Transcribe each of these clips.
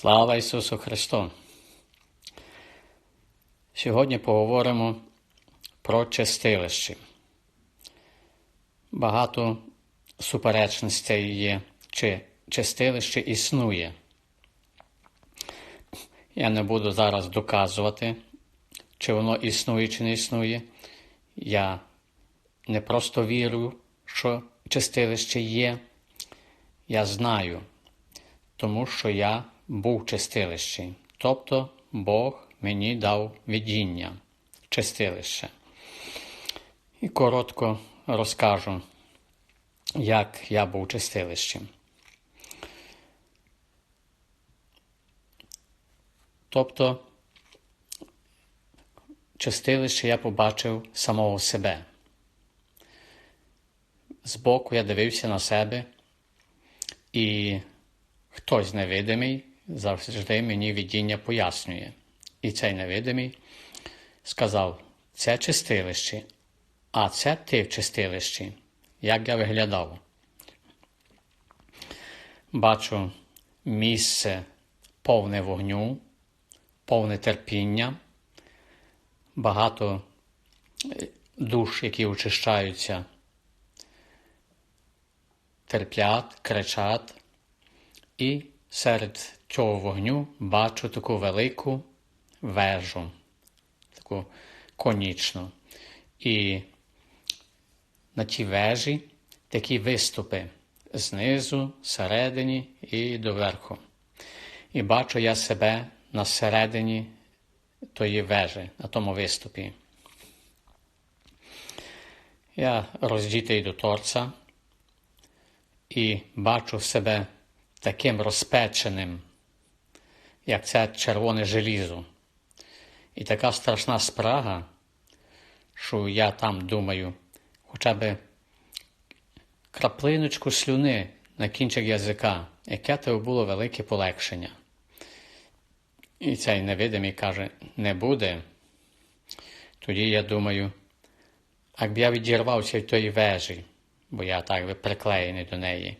Слава Ісусу Христу! Сьогодні поговоримо про чистилище. Багато суперечностей є, чи чистилище існує. Я не буду зараз доказувати, чи воно існує, чи не існує. Я не просто вірю, що чистилище є. Я знаю, тому що я був чистилищі. Тобто Бог мені дав видіння чистилище. І коротко розкажу, як я був в чистилищі. Тобто, чистилище я побачив самого себе. Збоку я дивився на себе, і хтось невидимий завжди мені видіння пояснює. І цей невидимий сказав: це чистилище, а це ти в чистилищі. Як я виглядав? Бачу місце повне вогню, повне терпіння, багато душ, які очищаються, терплять, кричать, і серед цього вогню бачу таку велику вежу, таку конічну. І на тій вежі такі виступи знизу, всередині і доверху. І бачу я себе на середині тої вежі, на тому виступі. Я роздітий до торця і бачу себе таким розпеченим, як це червоне желізо. І така страшна спрага, що я там думаю, хоча б краплиночку слюни на кінчик язика, яке то було велике полегшення. І цей невидимий каже, не буде. Тоді я думаю, якби я відірвався від тої вежі, бо я так би приклеєний до неї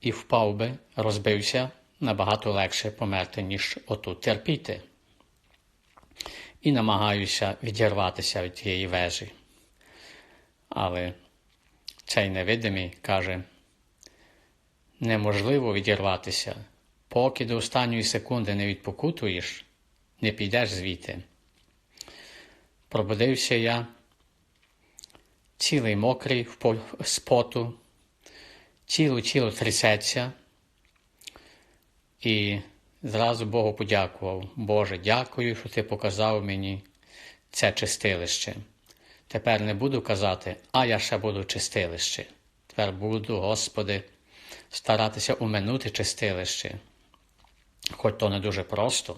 і впав би, розбився набагато легше померти, ніж отут терпіти. І намагаюся відірватися від тієї вежі. Але цей невидимий каже, неможливо відірватися, поки до останньої секунди не відпокутуєш, не підеш звідти. Пробудився я, цілий мокрий з поту, тіло тіло трясеться і зразу Богу подякував. Боже, дякую, що ти показав мені це чистилище. Тепер не буду казати, а я ще буду чистилище. Тепер буду, Господи, старатися уминути чистилище. Хоч то не дуже просто,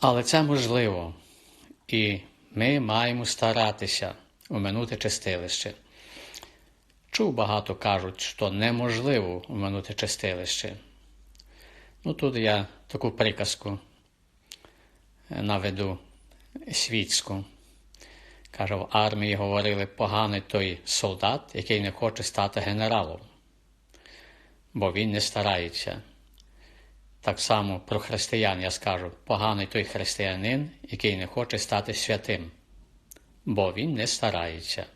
але це можливо. І ми маємо старатися уминути чистилище. Чув багато кажуть, що неможливо оминути чистилище. Ну тут я таку приказку е, наведу світську. Каже, в армії говорили поганий той солдат, який не хоче стати генералом, бо він не старається. Так само про християн я скажу поганий той християнин, який не хоче стати святим, бо він не старається.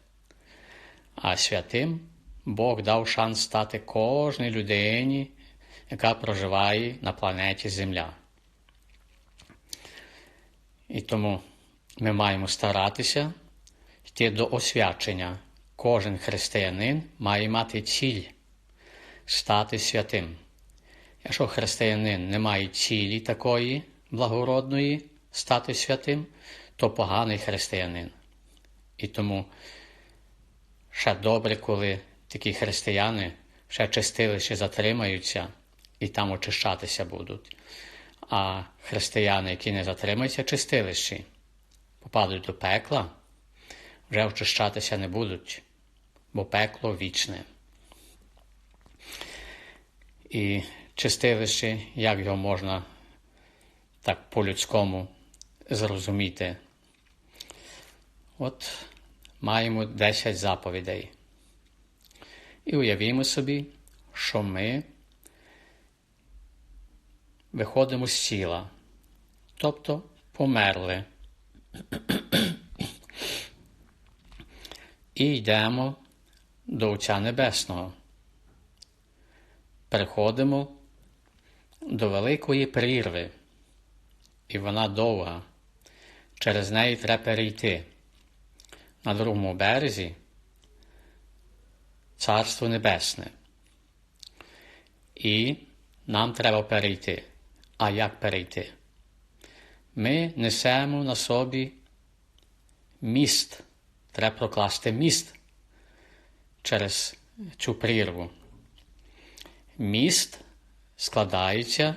А святим Бог дав шанс стати кожній людині, яка проживає на планеті Земля. І тому ми маємо старатися йти до освячення. Кожен християнин має мати ціль стати святим. Якщо християнин не має цілі такої благородної стати святим, то поганий християнин. І тому ще добре, коли такі християни ще чистилище затримаються і там очищатися будуть. А християни, які не затримаються чистилищі, попадуть до пекла, вже очищатися не будуть, бо пекло вічне. І чистилище, як його можна так по-людському зрозуміти. От маємо 10 заповідей. І уявімо собі, що ми виходимо з тіла, тобто померли. І йдемо до Отця Небесного. Приходимо до великої прірви, і вона довга. Через неї треба перейти. На другому березі Царство Небесне. І нам треба перейти. А як перейти? Ми несемо на собі міст. Треба прокласти міст через цю прірву. Міст складається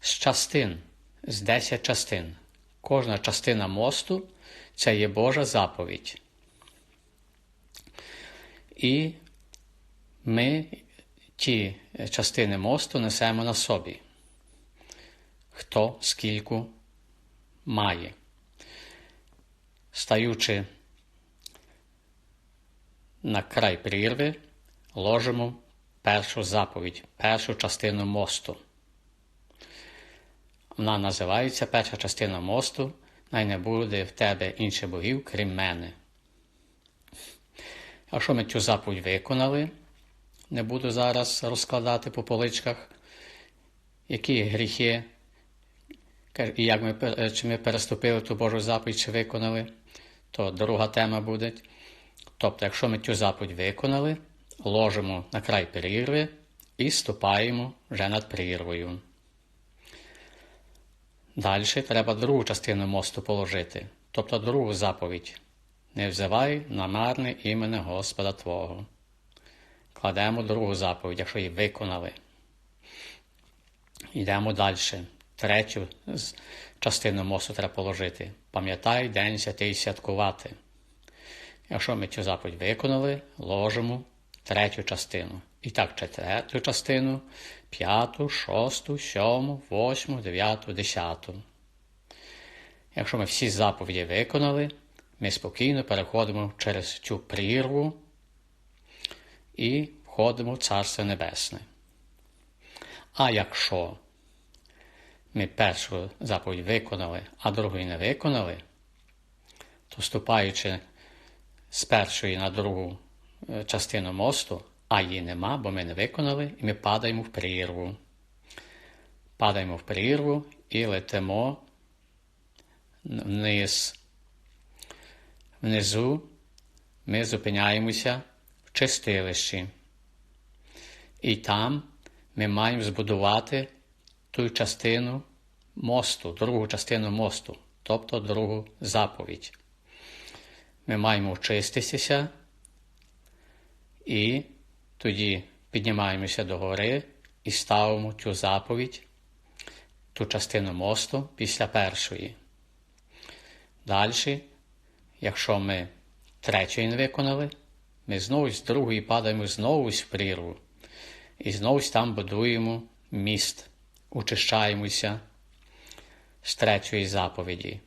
з частин, з 10 частин. Кожна частина мосту це є Божа заповідь. І ми ті частини мосту несемо на собі. Хто скільки має. Стаючи на край прірви, ложимо першу заповідь, першу частину мосту. Вона називається перша частина мосту, най не буде в тебе інших богів, крім мене. Якщо ми цю заповідь виконали, не буду зараз розкладати по поличках, які гріхи, і як ми, чи ми переступили ту Божу заповідь, чи виконали, то друга тема буде. Тобто, якщо ми цю заповідь виконали, ложимо на край прірви і ступаємо вже над прірвою. Далі треба другу частину мосту положити, тобто другу заповідь. Не взивай на марне імене Господа Твого. Кладемо другу заповідь, якщо її виконали. Йдемо далі. Третю частину мосту треба положити. Пам'ятай день святий святкувати. Якщо ми цю заповідь виконали, ложимо третю частину. І так, четверту частину, п'яту, шосту, сьому, восьму, дев'яту, десяту. Якщо ми всі заповіді виконали, ми спокійно переходимо через цю прірву і входимо в Царство Небесне. А якщо ми першу заповідь виконали, а другу не виконали, то вступаючи з першої на другу е, частину мосту, а її нема, бо ми не виконали, і ми падаємо в прірву. Падаємо в прірву і летимо вниз. Внизу ми зупиняємося в чистилищі. І там ми маємо збудувати ту частину мосту, другу частину мосту, тобто другу заповідь. Ми маємо очиститися і тоді піднімаємося до гори і ставимо цю заповідь, ту частину мосту після першої. Далі, якщо ми третьої не виконали, ми знову з другої падаємо знову в прірву. І знову там будуємо міст, очищаємося з третьої заповіді.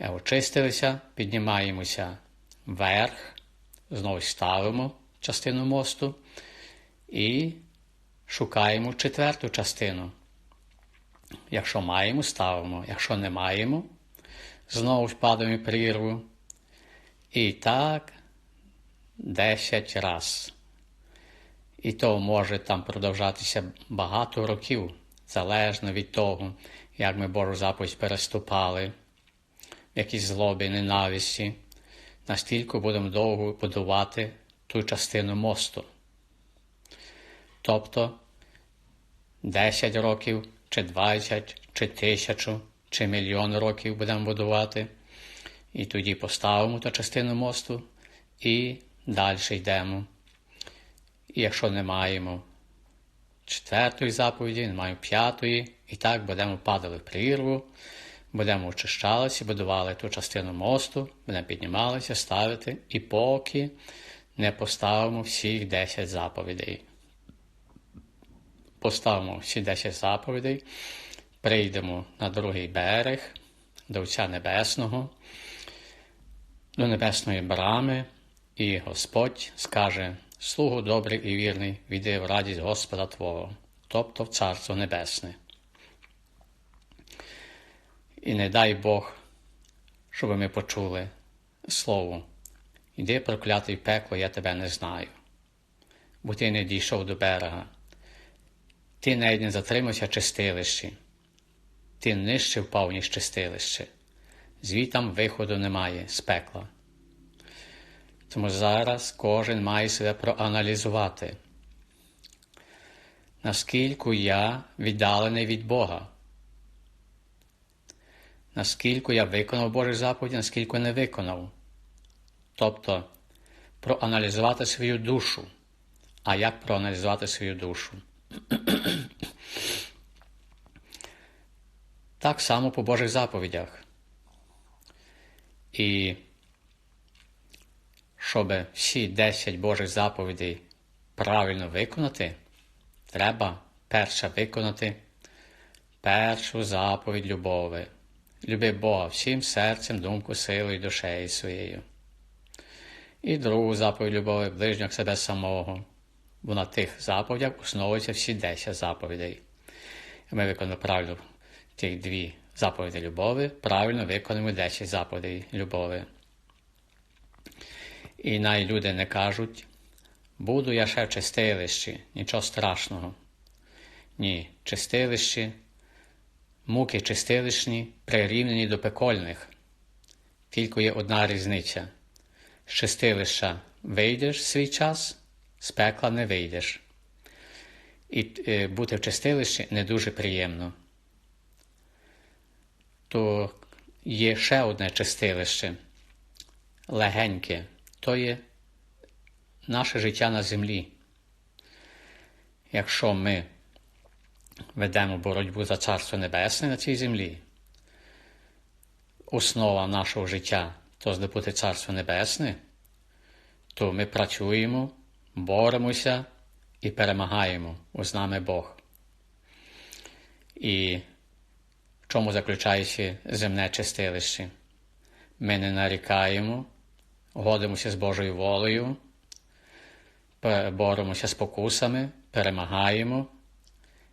Очистилися, піднімаємося вверх, знову ставимо частину мосту і шукаємо четверту частину. Якщо маємо, ставимо. Якщо не маємо, знову впадаємо в прірву. І так 10 раз. І то може там продовжатися багато років, залежно від того, як ми Божу заповідь переступали, якісь злобі, ненависті, настільки будемо довго будувати ту частину мосту. Тобто 10 років, чи 20, чи тисячу, чи мільйон років будемо будувати, і тоді поставимо ту частину мосту і далі йдемо. І якщо не маємо четвертої заповіді, не маємо п'ятої, і так будемо падали в прірву, будемо очищалися, будували ту частину мосту, будемо піднімалися, ставити, і поки не поставимо всіх 10 заповідей. Поставимо всі 10 заповідей, прийдемо на другий берег до Отця Небесного, до Небесної брами, і Господь скаже слугу добрий і вірний, віди в радість Господа Твого. тобто в Царство Небесне. І не дай Бог, щоб ми почули слово. Іди проклятий пекло, я тебе не знаю, бо ти не дійшов до берега. Ти навіть не затримався чистилищі, ти нижче впав, ніж чистилище, звітам виходу немає з пекла. Тому зараз кожен має себе проаналізувати, наскільки я віддалений від Бога, наскільки я виконав Божі заповіді, наскільки не виконав. Тобто проаналізувати свою душу. А як проаналізувати свою душу? Так само по Божих заповідях. І щоб всі 10 Божих заповідей правильно виконати, треба перше виконати першу заповідь любові. Люби Бога всім серцем, думкою, силою, душею своєю. І другу заповідь любові ближнього себе самого. Бо на тих заповідях основуються всі 10 заповідей. Ми виконуємо правильно тих дві заповіді любові, правильно виконуємо 10 заповідей любові. І най люди не кажуть, буду я ще в чистилищі, нічого страшного. Ні, чистилищі, муки чистилищні прирівнені до пекольних. Тільки є одна різниця. З чистилища вийдеш свій час, з пекла не вийдеш. І е, бути в чистилищі не дуже приємно. То є ще одне чистилище, легеньке, то є наше життя на землі. Якщо ми ведемо боротьбу за Царство Небесне на цій землі, основа нашого життя то здобути Царство Небесне, то ми працюємо, боремося і перемагаємо з нами Бог. І в чому заключається земне чистилище? Ми не нарікаємо, годимося з Божою волею, боремося з покусами, перемагаємо,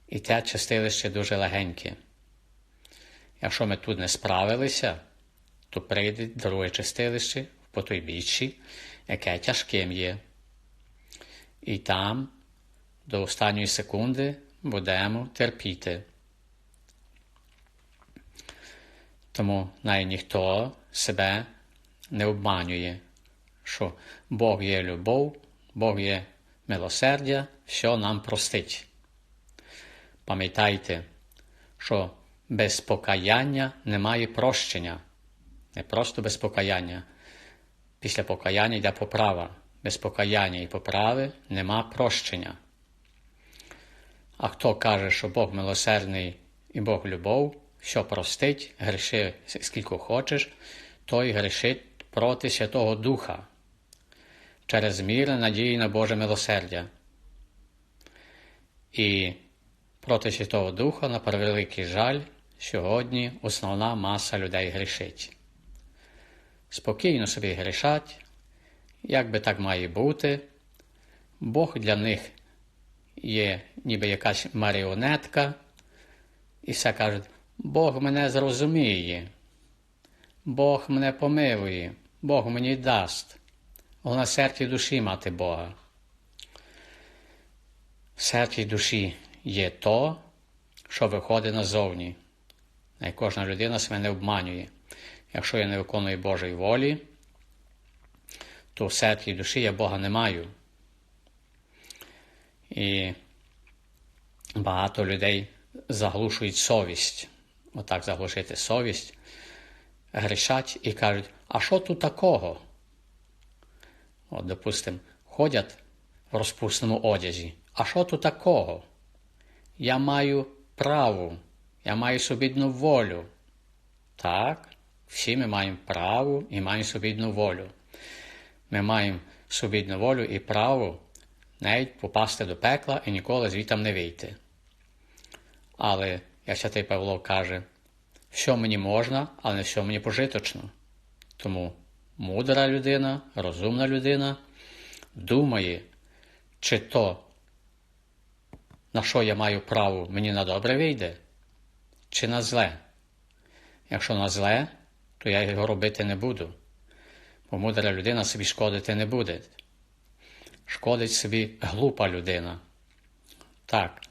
і те чистилище дуже легеньке. Якщо ми тут не справилися, то прийде друге чистилище по той біччі, яке тяжким є. І там до останньої секунди будемо терпіти. Тому най ніхто себе не обманює, що Бог є любов, Бог є милосердя, все нам простить. Пам'ятайте, що без покаяння немає прощення не просто без покаяння. Після покаяння йде поправа. Без покаяння і поправи нема прощення. А хто каже, що Бог милосердний і Бог любов, що простить, гріши скільки хочеш, той грішить проти Святого Духа через міри надії на Боже милосердя. І проти Святого Духа, на превеликий жаль, сьогодні основна маса людей грішить спокійно собі грішать, як би так має бути. Бог для них є ніби якась маріонетка, і все кажуть, Бог мене зрозуміє, Бог мене помилує, Бог мені дасть. Головне серці душі мати Бога. В серці душі є то, що виходить назовні. І кожна людина себе не обманює. Якщо я не виконую Божої волі, то в серці душі я Бога не маю. І багато людей заглушують совість. Отак заглушити совість, грішать і кажуть, а що тут такого? От, допустимо, ходять в розпусному одязі. А що тут такого? Я маю право, я маю собідну волю. Так, всі ми маємо право і маємо свобідну волю. Ми маємо свобідну волю і право навіть попасти до пекла і ніколи звітам не вийти. Але, як святий Павло каже, що мені можна, але не що мені пожиточно. Тому мудра людина, розумна людина думає, чи то на що я маю право, мені на добре вийде, чи на зле. Якщо на зле, то я його робити не буду, бо мудра людина собі шкодити не буде. Шкодить собі глупа людина. Так,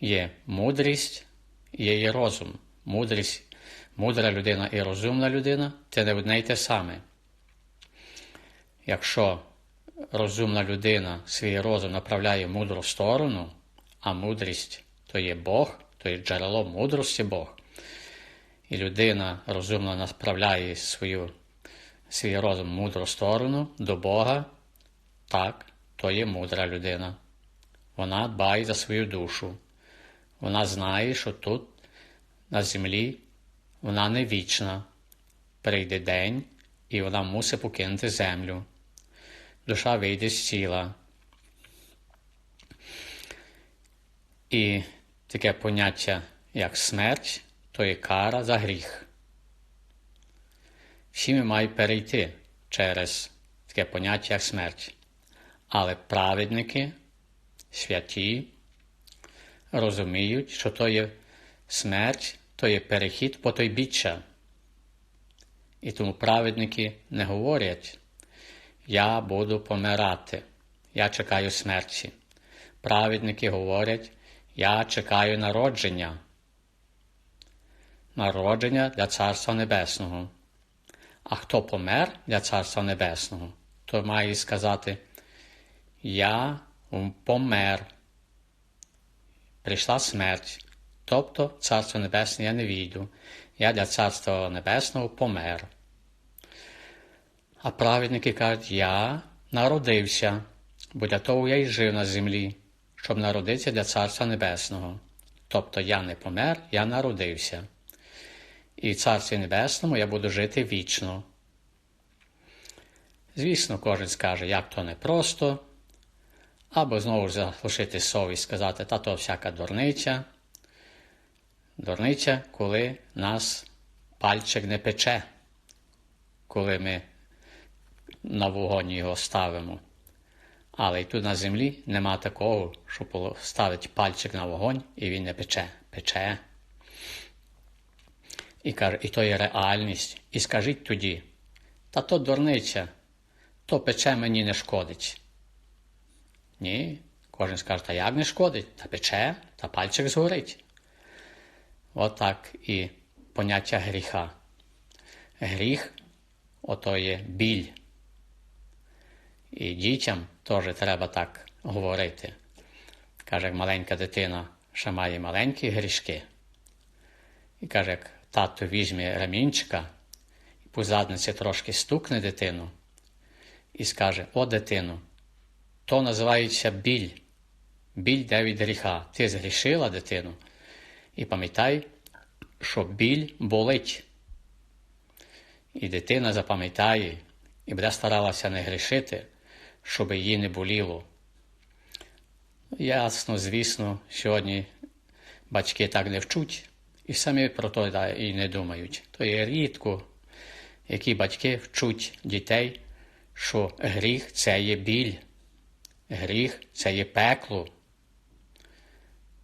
є мудрість, є і розум. Мудрість, мудра людина і розумна людина це не одне й те саме. Якщо розумна людина свій розум направляє в мудру сторону, а мудрість то є Бог, то є джерело мудрості Бог. І людина розумно направляє свою, свій розум в мудру сторону до Бога, так, то є мудра людина. Вона дбає за свою душу. Вона знає, що тут, на землі, вона не вічна. Прийде день, і вона мусить покинути землю. Душа вийде з тіла. І таке поняття, як смерть, то є кара за гріх. Всі ми мають перейти через таке поняття, як смерть. Але праведники, святі, розуміють, що то є смерть, то є перехід по той біччя. І тому праведники не говорять, я буду помирати, я чекаю смерті. Праведники говорять, я чекаю народження. Народження для Царства Небесного. А хто помер для Царства Небесного, то має сказати, я помер. Прийшла смерть. Тобто Царство Небесне я не війду. Я для Царства Небесного помер. А праведники кажуть, я народився, бо для того я й жив на землі щоб народитися для Царства Небесного. Тобто я не помер, я народився. І в Царстві Небесному я буду жити вічно. Звісно, кожен скаже, як то непросто, або знову ж залишити совість сказати, та то всяка дурниця. Дурниця, коли нас пальчик не пече, коли ми на вогонь його ставимо. Але й тут на землі нема такого, що поставить пальчик на вогонь і він не пече. Пече. І каже, і то є реальність. І скажіть тоді, та то дурниця, то пече мені не шкодить. Ні, кожен скаже, та як не шкодить, та пече, та пальчик згорить. Отак От і поняття гріха. Гріх ото є біль. І дітям теж треба так говорити. Каже, як маленька дитина ще має маленькі грішки. І каже, як тато візьме ремінчика і по задниці трошки стукне дитину і скаже: О, дитину, то називається біль. Біль де від гріха. Ти згрішила дитину. І пам'ятай, що біль болить. І дитина запам'ятає і буде старалася не грішити щоб її не боліло. Ясно, звісно, сьогодні батьки так не вчуть і самі про то і не думають. То є рідко, які батьки вчуть дітей, що гріх це є біль, гріх це є пекло.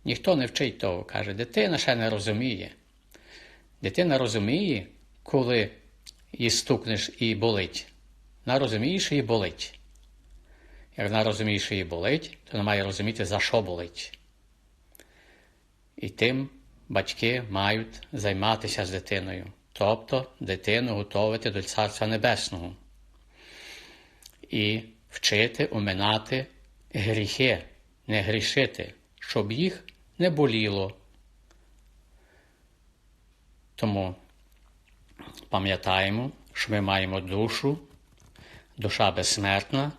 Ніхто не вчить того, каже, дитина ще не розуміє. Дитина розуміє, коли її стукнеш і болить. Вона розуміє, що їй болить. Як вона розуміє, що їй болить, то вона має розуміти, за що болить. І тим батьки мають займатися з дитиною, тобто дитину готувати до Царства Небесного і вчити оминати гріхи, не грішити, щоб їх не боліло. Тому пам'ятаємо, що ми маємо душу, душа безсмертна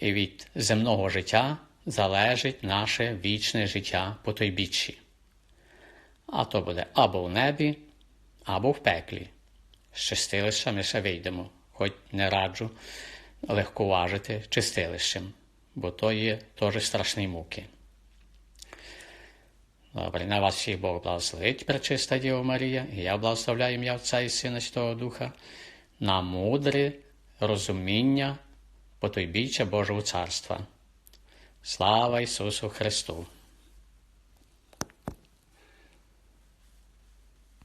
і від земного життя залежить наше вічне життя по той біччі. А то буде або в небі, або в пеклі. З чистилища ми ще вийдемо, хоч не раджу легковажити чистилищем, бо то є теж страшні муки. Добре, на вас всіх Бог благословить, пречиста Діва Марія, і я благословляю ім'я Отця і Сина Святого Духа на мудре розуміння потойбіччя Божого Царства. Слава Ісусу Христу!